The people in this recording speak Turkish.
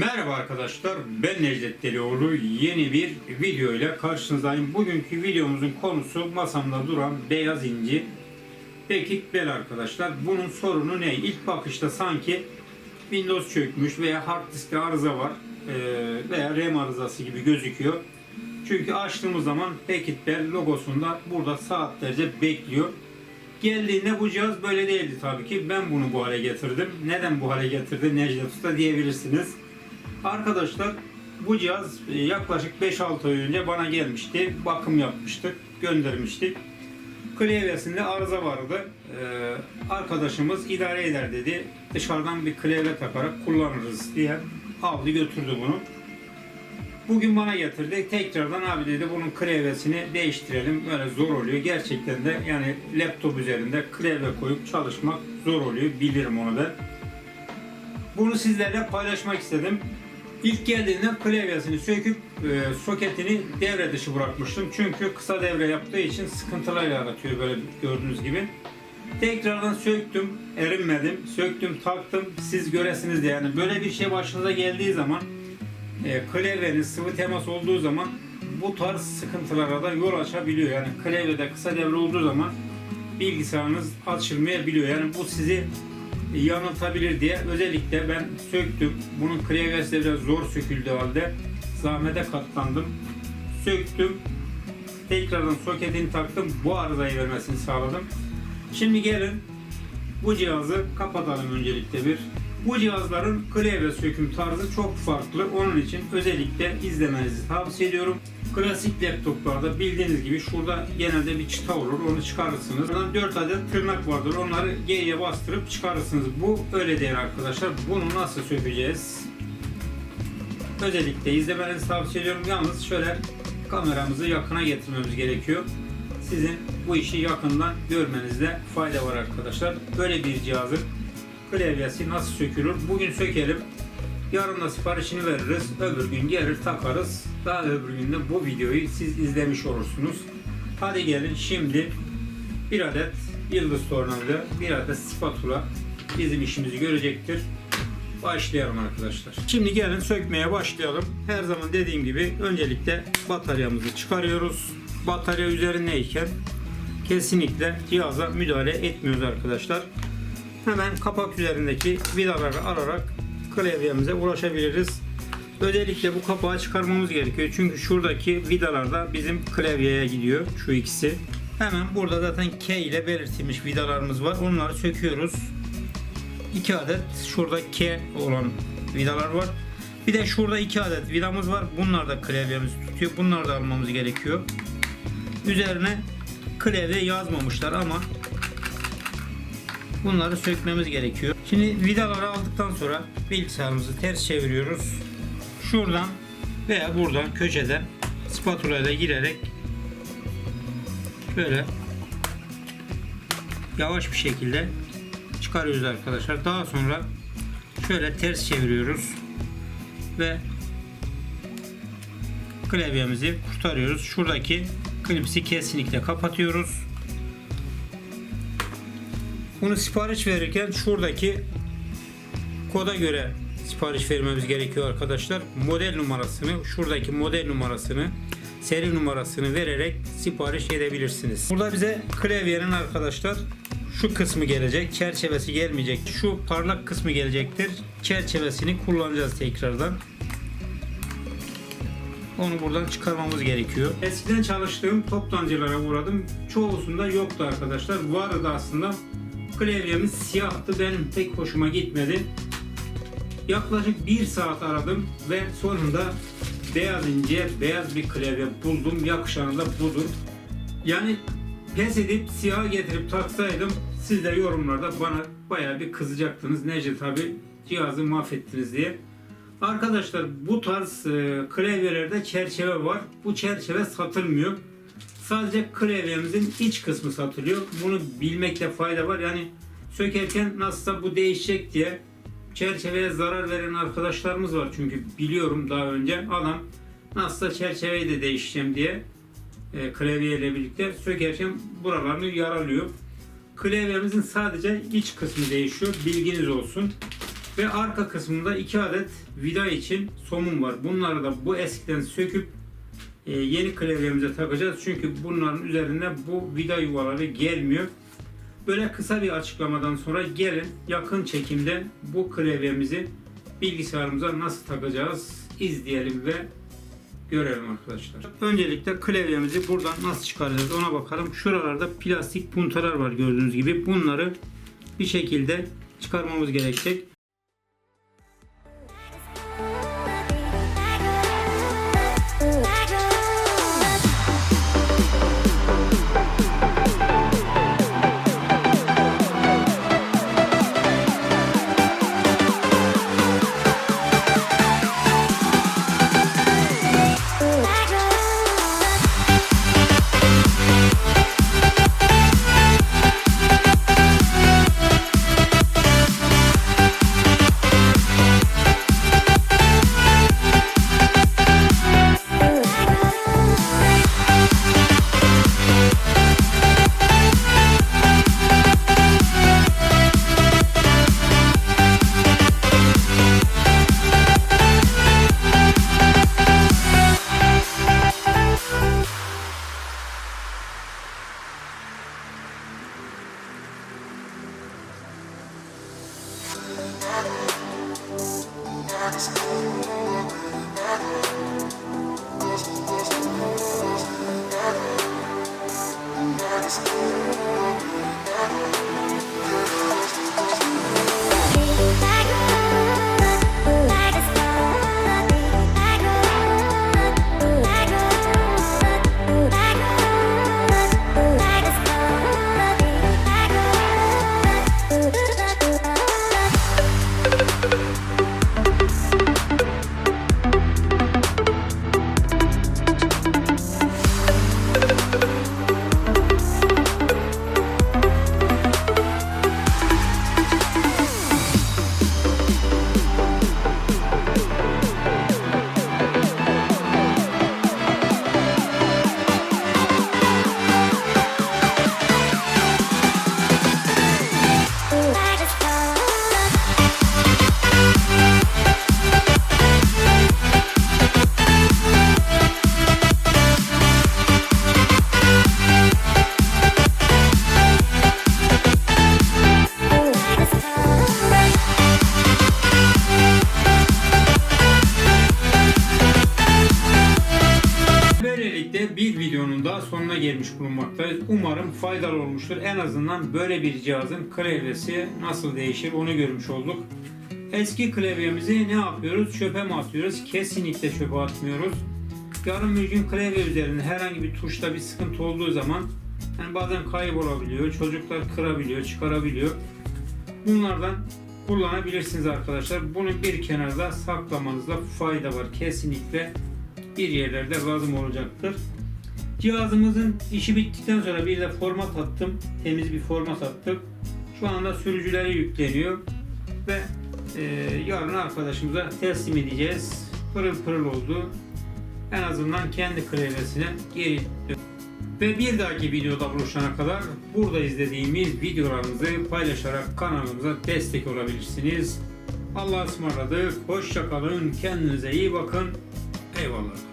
Merhaba arkadaşlar, ben Necdet Delioğlu. Yeni bir video ile karşınızdayım. Bugünkü videomuzun konusu masamda duran beyaz inci pekik bel arkadaşlar. Bunun sorunu ne? İlk bakışta sanki Windows çökmüş veya hard diskte arıza var veya RAM arızası gibi gözüküyor. Çünkü açtığımız zaman Pekit Bell logosunda burada saatlerce bekliyor. Geldiğinde bu cihaz böyle değildi tabii ki. Ben bunu bu hale getirdim. Neden bu hale getirdi Necdet Usta diyebilirsiniz. Arkadaşlar bu cihaz e, yaklaşık 5-6 ay önce bana gelmişti. Bakım yapmıştık, göndermiştik. Klavyesinde arıza vardı. Ee, arkadaşımız idare eder dedi. Dışarıdan bir klavye takarak kullanırız diye aldı götürdü bunu. Bugün bana getirdi. Tekrardan abi dedi bunun klavyesini değiştirelim. Böyle zor oluyor. Gerçekten de yani laptop üzerinde klavye koyup çalışmak zor oluyor. Bilirim onu ben. Bunu sizlerle paylaşmak istedim. İlk geldiğinde klavyesini söküp e, soketini devre dışı bırakmıştım. Çünkü kısa devre yaptığı için sıkıntılar yaratıyor böyle gördüğünüz gibi. Tekrardan söktüm, erinmedim. Söktüm, taktım. Siz göresiniz diye. Yani böyle bir şey başınıza geldiği zaman e, klavyenin sıvı temas olduğu zaman bu tarz sıkıntılara da yol açabiliyor. Yani klavyede kısa devre olduğu zaman bilgisayarınız açılmayabiliyor. Yani bu sizi yanıltabilir diye özellikle ben söktüm. Bunun klavyesi de biraz zor söküldüğü halde zahmete katlandım. Söktüm. Tekrardan soketini taktım. Bu arızayı vermesini sağladım. Şimdi gelin bu cihazı kapatalım öncelikle bir. Bu cihazların klavye söküm tarzı çok farklı. Onun için özellikle izlemenizi tavsiye ediyorum. Klasik laptoplarda bildiğiniz gibi şurada genelde bir çıta olur. Onu çıkarırsınız. Buradan 4 adet tırnak vardır. Onları G'ye bastırıp çıkarırsınız. Bu öyle değil arkadaşlar. Bunu nasıl sökeceğiz? Özellikle izlemenizi tavsiye ediyorum. Yalnız şöyle kameramızı yakına getirmemiz gerekiyor. Sizin bu işi yakından görmenizde fayda var arkadaşlar. Böyle bir cihazın klavyesi nasıl sökülür? Bugün sökelim. Yarın da siparişini veririz. Öbür gün gelir takarız. Daha öbür günde bu videoyu siz izlemiş olursunuz. Hadi gelin şimdi bir adet yıldız tornavida, bir adet spatula bizim işimizi görecektir. Başlayalım arkadaşlar. Şimdi gelin sökmeye başlayalım. Her zaman dediğim gibi öncelikle bataryamızı çıkarıyoruz. Batarya üzerindeyken kesinlikle cihaza müdahale etmiyoruz arkadaşlar. Hemen kapak üzerindeki vidaları alarak klavyemize ulaşabiliriz. Özellikle bu kapağı çıkarmamız gerekiyor. Çünkü şuradaki vidalar da bizim klavyeye gidiyor. Şu ikisi. Hemen burada zaten K ile belirtilmiş vidalarımız var. Onları söküyoruz. 2 adet şurada K olan vidalar var. Bir de şurada 2 adet vidamız var. Bunlar da klavyemizi tutuyor. Bunları da almamız gerekiyor. Üzerine klavye yazmamışlar ama bunları sökmemiz gerekiyor. Şimdi vidaları aldıktan sonra bilgisayarımızı ters çeviriyoruz. Şuradan veya buradan köşeden spatula ile girerek böyle yavaş bir şekilde çıkarıyoruz arkadaşlar. Daha sonra şöyle ters çeviriyoruz ve klavyemizi kurtarıyoruz. Şuradaki klipsi kesinlikle kapatıyoruz. Bunu sipariş verirken şuradaki koda göre sipariş vermemiz gerekiyor arkadaşlar. Model numarasını, şuradaki model numarasını, seri numarasını vererek sipariş edebilirsiniz. Burada bize klavyenin arkadaşlar şu kısmı gelecek. Çerçevesi gelmeyecek. Şu parlak kısmı gelecektir. Çerçevesini kullanacağız tekrardan. Onu buradan çıkarmamız gerekiyor. Eskiden çalıştığım toptancılara uğradım. Çoğusunda yoktu arkadaşlar. Vardı aslında. Klavyemiz siyahtı. Benim pek hoşuma gitmedi. Yaklaşık bir saat aradım ve sonunda beyaz ince beyaz bir klavye buldum. Yakışanı da budur. Yani pes edip siyah getirip taksaydım siz de yorumlarda bana bayağı bir kızacaktınız. Necdet abi cihazı mahvettiniz diye. Arkadaşlar bu tarz e, klavyelerde çerçeve var. Bu çerçeve satılmıyor. Sadece klavyemizin iç kısmı satılıyor. Bunu bilmekte fayda var. Yani sökerken nasılsa bu değişecek diye çerçeveye zarar veren arkadaşlarımız var. Çünkü biliyorum daha önce adam nasılsa çerçeveyi de değişeceğim diye e, klavyeyle birlikte sökerken buralarını yaralıyor. Klavyemizin sadece iç kısmı değişiyor. Bilginiz olsun. Ve arka kısmında iki adet vida için somun var. Bunları da bu eskiden söküp e, yeni klavyemize takacağız. Çünkü bunların üzerinde bu vida yuvaları gelmiyor. Böyle kısa bir açıklamadan sonra gelin yakın çekimde bu klavyemizi bilgisayarımıza nasıl takacağız izleyelim ve görelim arkadaşlar. Öncelikle klavyemizi buradan nasıl çıkaracağız ona bakalım. Şuralarda plastik puntalar var gördüğünüz gibi. Bunları bir şekilde çıkarmamız gerekecek. Gelmiş bulunmaktayız. Umarım faydalı olmuştur. En azından böyle bir cihazın klavyesi nasıl değişir onu görmüş olduk. Eski klavyemizi ne yapıyoruz? Çöpe mi atıyoruz? Kesinlikle çöpe atmıyoruz. Yarın bir gün klavye üzerinde herhangi bir tuşta bir sıkıntı olduğu zaman yani bazen kaybolabiliyor, çocuklar kırabiliyor, çıkarabiliyor. Bunlardan kullanabilirsiniz arkadaşlar. Bunu bir kenarda saklamanızda fayda var. Kesinlikle bir yerlerde lazım olacaktır. Cihazımızın işi bittikten sonra bir de format attım. Temiz bir format attık. Şu anda sürücülere yükleniyor ve e, yarın arkadaşımıza teslim edeceğiz. Pırıl pırıl oldu. En azından kendi klavyesine geri ve bir dahaki videoda buluşana kadar burada izlediğimiz videolarımızı paylaşarak kanalımıza destek olabilirsiniz. Allah'a ısmarladık. Hoşça kalın. Kendinize iyi bakın. Eyvallah.